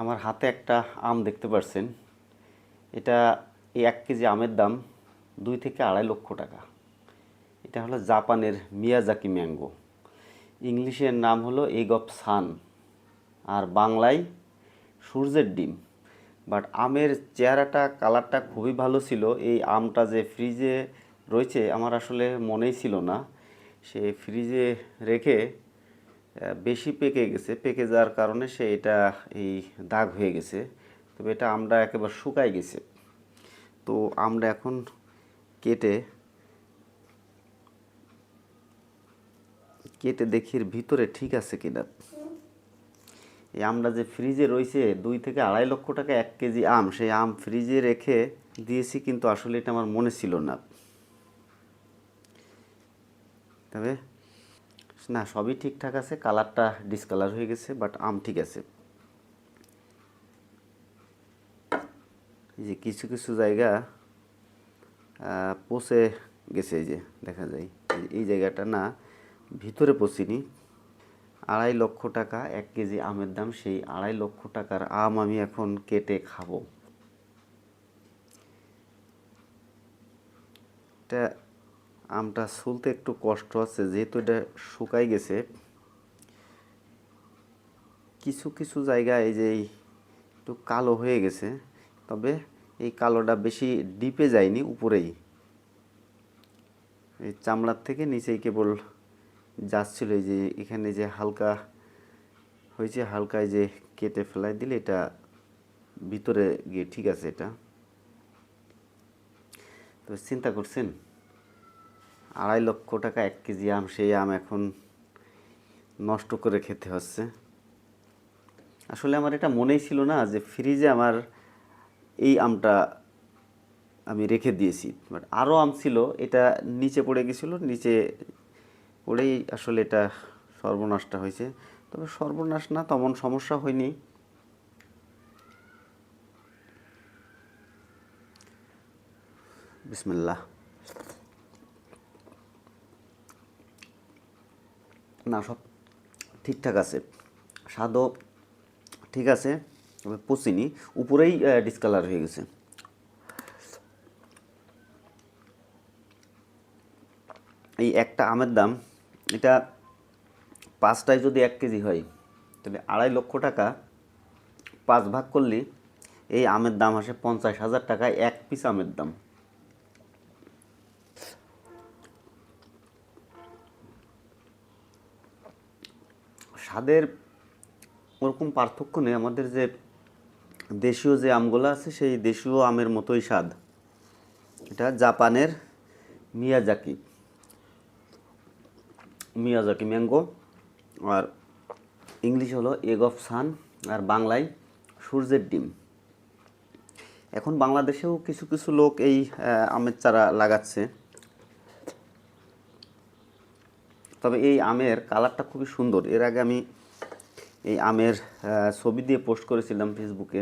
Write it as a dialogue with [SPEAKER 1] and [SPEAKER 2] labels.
[SPEAKER 1] আমার হাতে একটা আম দেখতে পাচ্ছেন এটা এই এক কেজি আমের দাম দুই থেকে আড়াই লক্ষ টাকা। এটা হলো জাপানের মিয়াজাকি ম্যাঙ্গো। ইংলিশের নাম হলো এগ অফ সান। আর বাংলায় সূর্যের ডিম। বাট আমের চেহারাটা, কালারটা খুবই ভালো ছিল। এই আমটা যে ফ্রিজে রয়েছে, আমার আসলে মনেই ছিল না। সে ফ্রিজে রেখে বেশি পেকে গেছে। পেকে যাওয়ার কারণে সে এটা এই দাগ হয়ে গেছে। তবে এটা আমরা একেবারে শুকাই গেছে। তো আমরা এখন কেটে কেটে দেখি এর ভিতরে ঠিক আছে কিনা। এই আমরা যে ফ্রিজে রয়েছে দুই থেকে আড়াই লক্ষ টাকা এক কেজি আম, সেই আম ফ্রিজে রেখে দিয়েছি কিন্তু আসলে এটা আমার মনে ছিল না। তবে না, সবই ঠিকঠাক আছে, কালারটা ডিসকালার হয়ে গেছে বাট আম ঠিক আছে। যে কিছু কিছু জায়গা পচে গেছে, এই যে দেখা যায়। এই জায়গাটা না, ভিতরে পচিনি। আড়াই লক্ষ টাকা, এক কেজি আমের দাম, সেই আড়াই লক্ষ টাকার আম আমি এখন কেটে খাব। এটা আমটা শুলতে একটু কষ্ট আছে, যেহেতু এটা শুকাই গেছে। কিছু কিছু জায়গায় এই যে একটু কালো হয়ে গেছে, তবে এই কালোটা বেশি ডিপে যায়নি উপরেই। এই চামড়ার থেকে নিচেই কেবল যাচ্ছিল, এই যে এখানে যে হালকা হয়েছে হালকা এই যে কেটে ফেলাই দিলে এটা ভিতরে গিয়ে ঠিক আছে এটা। তো চিন্তা করছেন? আড়াই লক্ষ টাকা এক কেজি আম, সেই আম এখন নষ্ট করে খেতে হচ্ছে। আসলে আমার এটা মনেই ছিল না যে ফ্রিজে আমার এই আমটা আমি রেখে দিয়েছি। বাট আরও আম ছিল, এটা নিচে পড়ে গেছিল, নিচে পড়েই আসলে এটা সর্বনাশটা হয়েছে। তবে সর্বনাশ না, তেমন সমস্যা হয়নি। বিসমিল্লাহ। না সব ঠিকঠাক আছে। স্বাদও ঠিক আছে পচিনি উপরেই ডিসকালার হয়ে গেছে। এই একটা আমের দাম, এটা পাঁচটায় যদি এক কেজি হয়, তাহলে আড়াই লক্ষ টাকা। পাঁচ ভাগ করলে এই আমের দাম আসে পঞ্চাশ হাজার টাকায় এক পিস আমের দাম। স্বাদের ওরকম পার্থক্য নেই। আমাদের যে দেশীয় যে আমগুলো আছে, সেই দেশীয় আমের মতোই স্বাদ। এটা জাপানের মিয়াজাকি। Miyazaki mango. আর ইংলিশ হলো এগ অফ সান। আর বাংলায় সূর্যের ডিম। এখন বাংলাদেশেও কিছু কিছু লোক এই আমের চারা লাগাচ্ছে। তবে এই আমের কালারটা খুবই সুন্দর। এর আগে আমি এই আমের ছবি দিয়ে পোস্ট করেছিলাম ফেসবুকে